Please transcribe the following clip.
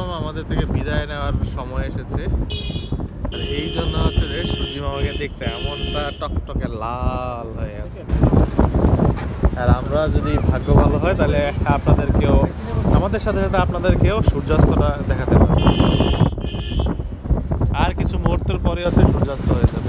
আমাদের থেকে বিদায় নেওয়ার সময় এসেছে। আর এই জন্য হচ্ছে যে সূর্যি মামাকে দেখতে এমনটা টকটকে লাল হয়ে আছে। আর আমরা যদি ভাগ্য ভালো হয়, তাহলে আপনাদেরকেও, আমাদের সাথে সাথে আপনাদেরকেও সূর্যাস্তটা দেখাতে পারব আর কিছু মুহূর্তের পরে হচ্ছে সূর্যাস্ত হয়ে যাবে।